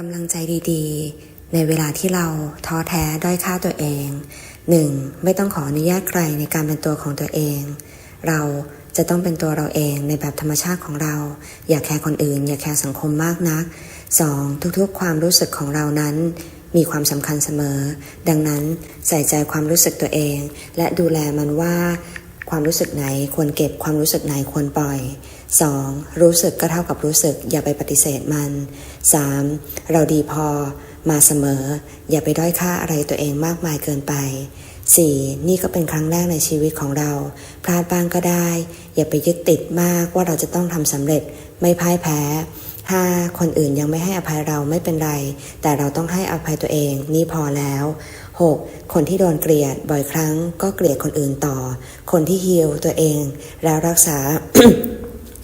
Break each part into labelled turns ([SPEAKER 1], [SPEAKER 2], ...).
[SPEAKER 1] กำลังใจดีๆ ในเวลาที่เราท้อแท้ด้อยค่าตัวเอง 1. ไม่ต้องขออนุญาตใครในการเป็นตัวของตัวเอง เราจะต้องเป็นตัวเราเองในแบบธรรมชาติของเรา อย่าแคร์คนอื่น อย่าแคร์สังคมมากนัก 2. ทุกๆ ความรู้สึกของเรานั้น มีความสำคัญเสมอ ดังนั้นใส่ใจความรู้สึกตัวเอง และดูแลมันว่า ความรู้สึกไหนควรเก็บความรู้สึกไหนควรปล่อย 2. รู้สึกก็เท่ากับรู้สึก อย่าไปปฏิเสธมัน 3. เราดีพอ มาเสมอ อย่าไปด้อยค่าอะไรตัวเองมากมายเกินไป 4. นี่ก็เป็นครั้งแรกในชีวิตของเรา พลาดบ้างก็ได้ อย่าไปยึดติดมากว่าเราจะต้องทำสำเร็จไม่พ่ายแพ้ 5. คนอื่นยังไม่ให้อภัยเราไม่เป็นไร แต่เราต้องให้อภัยตัวเอง นี่พอแล้ว 6. คนที่โดนเกลียดบ่อยครั้ง ก็เกลียดคนอื่นต่อ คนที่ฮิลตัวเอง แล้วรักษา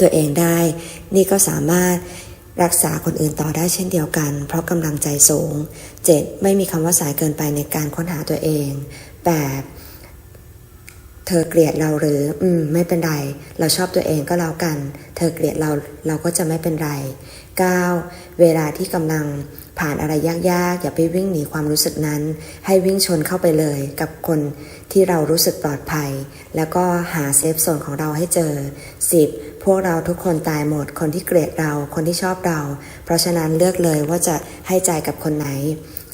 [SPEAKER 1] ตัวเองได้ นี่ก็สามารถรักษาคนอื่นต่อได้เช่นเดียวกัน เพราะกำลังใจสูง 7. ไม่มีคำว่าสายเกินไปในการค้นหาตัวเอง 8. เธอเกลียดเราหรือ อืม ไม่เป็นไร เราชอบตัวเองก็แล้วกัน เธอเกลียดเราเราก็จะไม่เป็นไร 9. เวลาที่กำลังผ่านอะไรยากๆ อย่าไปวิ่งหนีความรู้สึกนั้น ให้วิ่งชนเข้าไปเลยกับคนที่เรารู้สึกปลอดภัย แล้วก็หาเซฟโซนของเราให้เจอ 10. พวกเราทุกคนตายหมด คนที่เกลียดเรา คนที่ชอบเรา เพราะฉะนั้นเลือกเลยว่าจะให้ใจกับคนไหน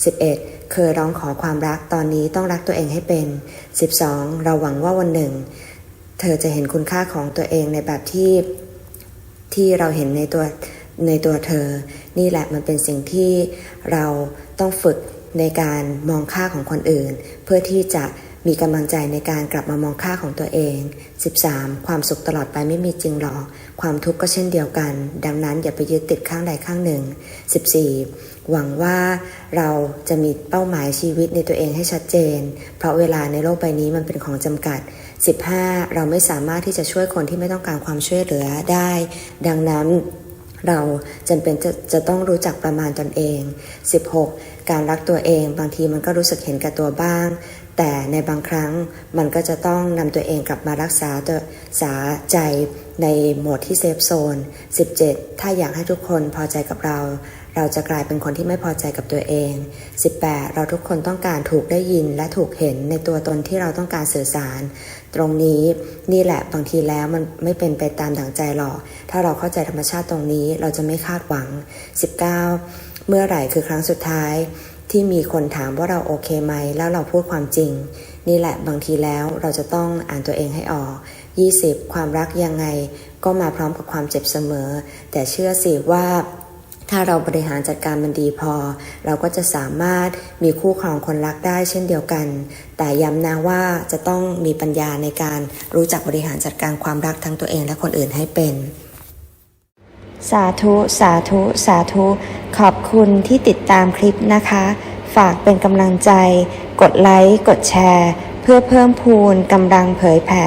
[SPEAKER 1] 11. เคยร้องขอความรักตอนนี้ต้องรักตัวเองให้เป็น 12. เราหวังว่าวันหนึ่ง เธอจะเห็นคุณค่าของตัวเองในแบบที่ที่เราเห็นในตัวในตัวเธอ นี่แหละมันเป็นสิ่งที่เราต้องฝึกในการมองค่าของคนอื่น เพื่อที่จะ มีกำลังใจในการกลับมามองค่าของตัวเอง 13. ความสุขตลอดไปไม่มีจริงหรอก ความทุกข์ก็เช่นเดียวกัน ดังนั้นอย่าไปยึดติดข้างใดข้างหนึ่ง 14. หวังว่าเราจะมีเป้าหมายชีวิตในตัวเองให้ชัดเจน เพราะเวลาในโลกใบนี้มันเป็นของจำกัด 15. เราไม่สามารถที่จะช่วยคนที่ไม่ต้องการความช่วยเหลือได้ ดังนั้น เราจำเป็นจะจะต้องรู้จักประมาณตนเอง 16. การรักตัวเองบางทีมันก็รู้สึกเห็นแก่ตัวบ้าง แต่ในบางครั้งมันก็จะต้องนำตัวเองกลับมารักษาตัวษาใจในโหมดที่เซฟโซน 17. ถ้าอยากให้ทุกคนพอใจกับเรา เราจะกลายเป็นคนที่ไม่พอใจกับตัวเอง 18. เราทุกคนต้องการถูกได้ยินและถูกเห็นในตัวตนที่เราต้องการสื่อสาร ตรงนี้นี่แหละบางทีแล้วมันไม่เป็นไปตามดั่งใจหรอก ถ้าเราเข้าใจธรรมชาติตรงนี้เราจะไม่คาดหวัง 19. เมื่อไหร่คือครั้งสุดท้าย ที่มีคนถามว่าเราโอเคไหม แล้วเราพูดความจริง นี่แหละบางทีแล้วเราจะต้องอ่านตัวเองให้ออก 20. ความรักยังไงก็มาพร้อมกับความเจ็บเสมอ แต่เชื่อสิว่า ถ้าเราบริหารจัดการมันดีพอ เราก็จะสามารถมีคู่ครองคนรักได้เช่นเดียวกัน แต่ย้ำนะว่าจะต้องมีปัญญาในการรู้จักบริหารจัดการความรักทั้งตัวเองและคนอื่นให้เป็น
[SPEAKER 2] สาธุ สาธุ สาธุ ขอบคุณที่ติดตามคลิปนะคะ ฝากเป็นกำลังใจ กดไลค์ กดแชร์ เพื่อเพิ่มพูนกำลังเผยแผ่